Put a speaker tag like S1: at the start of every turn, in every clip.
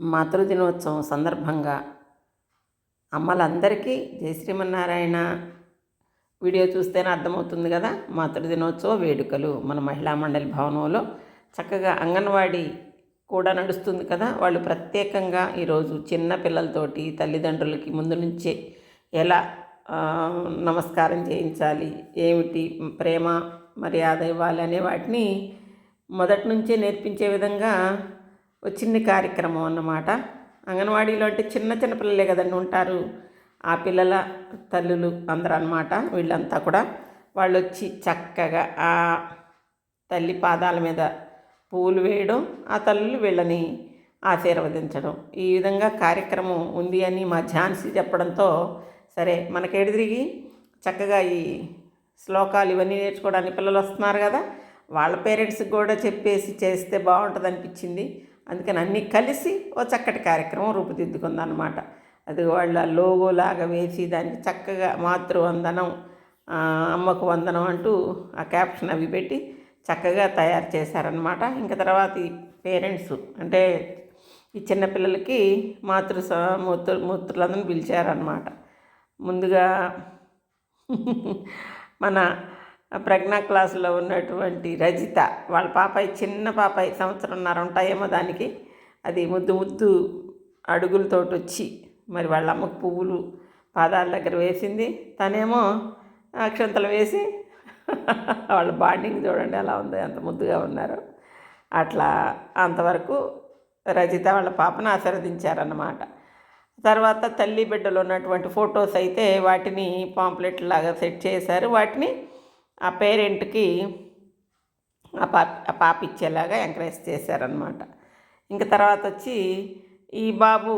S1: మాతృదినోత్సవం సందర్భంగా అమ్మలందరికీ జై శ్రీమన్నారాయణ. వీడియో చూస్తేనే అర్థమవుతుంది కదా మాతృదినోత్సవ వేడుకలు. మన మహిళా మండలి భవనంలో చక్కగా అంగన్వాడీ కూడా నడుస్తుంది కదా వాళ్ళు ప్రత్యేకంగా ఈరోజు చిన్న పిల్లలతోటి తల్లిదండ్రులకి ముందు నుంచే ఎలా నమస్కారం చేయించాలి ఏమిటి ప్రేమ మర్యాద ఇవ్వాలి అనే వాటిని మొదటి నుంచే నేర్పించే విధంగా ఒక చిన్న కార్యక్రమం అన్నమాట. అంగన్వాడీలో అంటే చిన్న చిన్న పిల్లలే కదండి ఉంటారు. ఆ పిల్లల తల్లులు అందరూ అన్నమాట వీళ్ళంతా కూడా. వాళ్ళు వచ్చి చక్కగా ఆ తల్లి పాదాల మీద పూలు వేయడం ఆ తల్లులు వీళ్ళని ఆశీర్వదించడం. ఈ విధంగా కార్యక్రమం ఉంది అని మా ఝాన్సీ చెప్పడంతో సరే మనకేడు తిరిగి చక్కగా ఈ శ్లోకాలు ఇవన్నీ నేర్చుకోవడానికి పిల్లలు వస్తున్నారు కదా. వాళ్ళ పేరెంట్స్కి కూడా చెప్పేసి చేస్తే బాగుంటుంది అనిపించింది అందుకని అన్నీ కలిసి ఓ చక్కటి కార్యక్రమం రూపుదిద్దుకుందనమాట అది వాళ్ళ లోగోలాగా వేసి దానికి చక్కగా మాతృవందనం అమ్మకు వందనం అంటూ ఆ క్యాప్షన్ అవి పెట్టి చక్కగా తయారు చేశారనమాట ఇంకా తర్వాత ఈ పేరెంట్స్ అంటే ఈ చిన్నపిల్లలకి మాతృ స- మూత్రులందరూ పిలిచారనమాట ముందుగా మన ప్రజ్ఞా క్లాసులో ఉన్నటువంటి రజిత వాళ్ళ పాపాయి చిన్న పాపాయి సంవత్సరంన్నర ఉంటాయేమో దానికి. అది ముద్దు ముద్దు అడుగులతోటి వచ్చి మరి వాళ్ళ అమ్మకు పువ్వులు పాదాల దగ్గర వేసింది. తనేమో అక్షంతలు వేసి వాళ్ళ బాండింగ్ చూడండి ఎలా ఉందో ఎంత ముద్దుగా ఉన్నారు. అట్లా అంతవరకు రజిత వాళ్ళ పాపను ఆశీర్వదించారన్నమాట. తర్వాత తల్లి బిడ్డలు ఉన్నటువంటి ఫొటోస్ అయితే వాటిని పాంప్లెట్ లాగా సెట్ చేశారు. వాటిని ఆ పేరెంట్కి ఆ పాప ఆ పాప ఇచ్చేలాగా ఎంకరేజ్ చేశారనమాట ఇంకా తర్వాత వచ్చి ఈ బాబు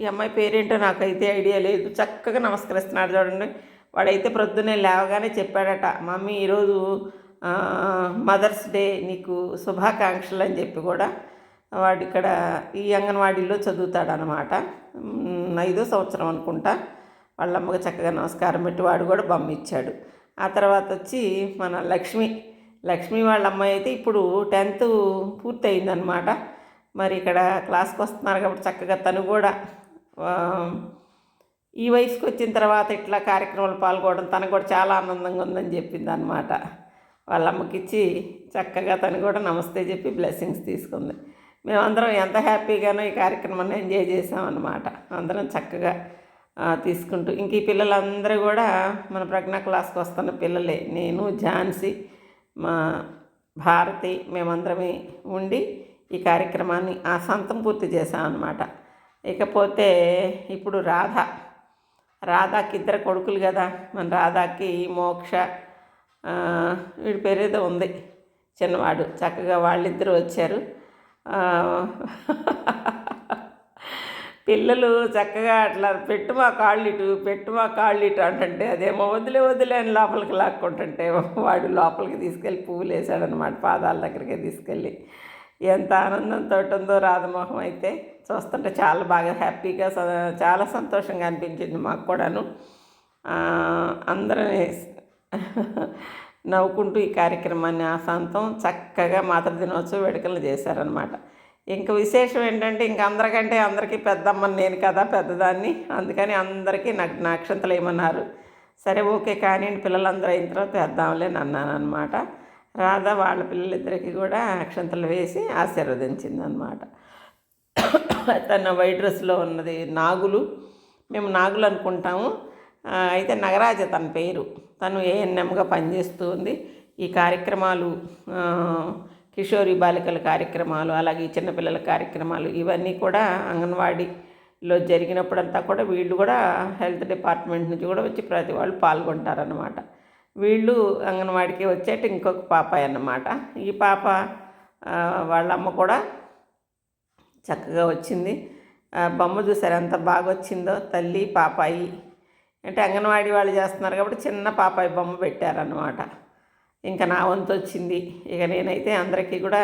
S1: ఈ అమ్మాయి పేరేంటో నాకైతే ఐడియా లేదు. చక్కగా నమస్కరిస్తున్నాడు చూడండి. వాడైతే ప్రొద్దునే లేవగానే చెప్పాడట మమ్మీ ఈరోజు మదర్స్ డే నీకు శుభాకాంక్షలు అని చెప్పి కూడా వాడు ఇక్కడ ఈ అంగన్వాడీలో చదువుతాడనమాట ఐదో సంవత్సరం అనుకుంటా. వాళ్ళమ్మకు చక్కగా నమస్కారం పెట్టి వాడు కూడా బొమ్మ ఇచ్చాడు. ఆ తర్వాత వచ్చి మన లక్ష్మి లక్ష్మి వాళ్ళ అమ్మాయి అయితే ఇప్పుడు టెన్త్ పూర్తయిందనమాట మరి ఇక్కడ క్లాస్కి వస్తున్నారు కాబట్టి చక్కగా తను కూడా ఈ వయసుకి వచ్చిన తర్వాత ఇట్లా కార్యక్రమాలు పాల్గొనడం తనకు కూడా చాలా ఆనందంగా ఉందని చెప్పింది అనమాట వాళ్ళ అమ్మకిచ్చి చక్కగా తను కూడా నమస్తే చెప్పి బ్లెస్సింగ్స్ తీసుకుంది. మేమందరం ఎంత హ్యాపీగానో ఈ కార్యక్రమాన్ని ఎంజాయ్ చేసామన్నమాట. అందరం చక్కగా తీసుకుంటూ. ఇంక ఈ పిల్లలందరూ కూడా మన ప్రజ్ఞా క్లాస్కి వస్తున్న పిల్లలే. నేను ఝాన్సీ మా భారతి మేమందరమే ఉండి ఈ కార్యక్రమాన్ని ఆ సంతం పూర్తి చేశామన్నమాట. ఇకపోతే ఇప్పుడు రాధ. రాధాకి ఇద్దరు కొడుకులు కదా. మన రాధాకి మోక్ష వీడి పేరేదో ఉంది. చిన్నవాడు. చక్కగా వాళ్ళిద్దరూ వచ్చారు. పిల్లలు చక్కగా అట్లా పెట్టు మా కాళ్ళు ఇటు పెట్టు మా కాళ్ళు ఇటు అంటుంటే అదేమో వదిలే వదిలే అని లోపలికి లాక్కుంటుంటే వాడు లోపలికి తీసుకెళ్ళి పువ్వులు వేసాడనమాట పాదాల దగ్గరికి తీసుకెళ్ళి. ఎంత ఆనందంతో ఉందో రాధమోహం అయితే చూస్తుంటే చాలా బాగా హ్యాపీగా స- చాలా సంతోషంగా అనిపించింది మాకు కూడాను. అందరం నవ్వుకుంటూ ఈ కార్యక్రమాన్ని ఆశాంతం చక్కగా మాతృదినోత్సవ వేడుకలు చేశారనమాట ఇంక విశేషం ఏంటంటే ఇంక అందరికంటే అందరికీ పెద్దమ్మని నేను కదా పెద్దదాన్ని. అందుకని అందరికీ నాకు నా ఏమన్నారు సరే ఓకే కానీ పిల్లలందరూ అయిన తర్వాత వేద్దాంలే అన్నాను అనమాట రాధ వాళ్ళ పిల్లలిద్దరికీ కూడా అక్షంతలు వేసి ఆశీర్వదించింది అనమాట తన వైట్ డ్రెస్లో ఉన్నది నాగులు. మేము నాగులు అనుకుంటాము. అయితే నగరాజ తన పేరు. తను ఏఎన్ఎంగా పనిచేస్తూ ఉంది. ఈ కార్యక్రమాలు కిషోరి బాలికల కార్యక్రమాలు అలాగే చిన్నపిల్లల కార్యక్రమాలు ఇవన్నీ కూడా అంగన్వాడీలో జరిగినప్పుడంతా కూడా వీళ్ళు కూడా హెల్త్ డిపార్ట్మెంట్ నుంచి కూడా వచ్చి ప్రతి వాళ్ళు పాల్గొంటారన్నమాట. వీళ్ళు అంగన్వాడికి వచ్చేట ఇంకొక పాపాయి అన్నమాట. ఈ పాప వాళ్ళమ్మ కూడా చక్కగా వచ్చింది. ఆ, బొమ్మ చూసారు ఎంత బాగా వచ్చిందో తల్లి పాపాయి. అంటే అంగన్వాడీ వాళ్ళు చేస్తున్నారు కాబట్టి చిన్న పాపాయి బొమ్మ పెట్టారన్నమాట. ఇంకా నా వంతు వచ్చింది ఇక నేనైతే అందరికీ కూడా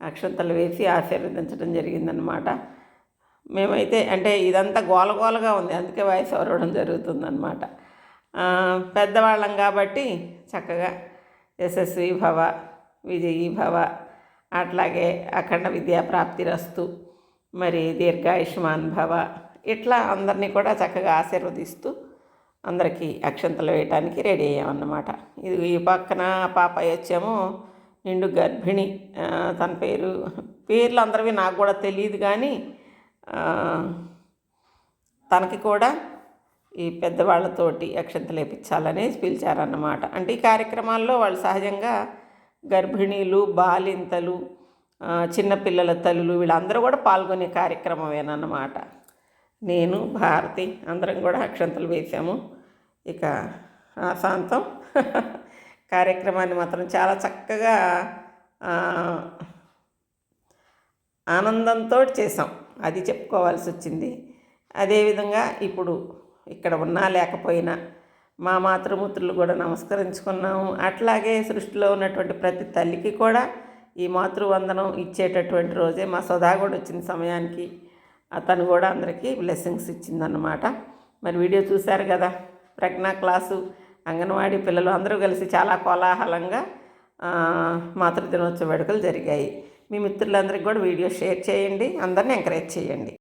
S1: అక్షంతలు వేసి ఆశీర్వదించడం జరిగిందనమాట మేమైతే అంటే ఇదంతా గోలగోలగా ఉంది. అందుకే వాయిస్ అవ్వడం జరుగుతుందనమాట పెద్దవాళ్ళం కాబట్టి చక్కగా యశస్వి భవ విజయీ భవ అట్లాగే అఖండ విద్యా ప్రాప్తి రస్తు మరి దీర్ఘాయుష్మాన్ భవ ఇట్లా అందరినీ కూడా చక్కగా ఆశీర్వదిస్తూ అందరికీ అక్షంతలు వేయటానికి రెడీ అయ్యామన్నమాట. ఇది ఈ పక్కన పాప వచ్చేమో నిండు గర్భిణి తన పేరు పేర్లు అందరివి నాకు కూడా తెలియదు కానీ తనకి కూడా ఈ పెద్దవాళ్ళతోటి అక్షంతలు వేయించాలనేసి పిలిచారన్నమాట. అంటే ఈ కార్యక్రమాల్లో వాళ్ళు సహజంగా గర్భిణీలు బాలింతలు చిన్నపిల్లల తల్లులు వీళ్ళందరూ కూడా పాల్గొనే కార్యక్రమమేనన్నమాట. నేను భారతి అందరం కూడా అక్షంతలు వేసాము. ఇక ఆ శాంతం కార్యక్రమాన్ని మాత్రం చాలా చక్కగా ఆనందంతో చేసాం. అది చెప్పుకోవాల్సి వచ్చింది. అదేవిధంగా ఇప్పుడు ఇక్కడ ఉన్నా లేకపోయినా మా మాతృమూర్తులు కూడా నమస్కరించుకున్నాము. అట్లాగే సృష్టిలో ఉన్నటువంటి ప్రతి తల్లికి కూడా ఈ మాతృవందనం ఇచ్చేటటువంటి రోజే మా సదా కూడా వచ్చిన సమయానికి. అతను కూడా అందరికీ బ్లెస్సింగ్స్ ఇచ్చిందన్నమాట. మరి వీడియో చూశారు కదా ప్రజ్ఞా క్లాసు అంగన్వాడీ పిల్లలు అందరూ కలిసి చాలా కోలాహలంగా మాతృ దినోత్సవ వేడుకలు జరిగాయి. మీ మిత్రులందరికీ కూడా వీడియో షేర్ చేయండి అందరిని ఎంకరేజ్ చేయండి.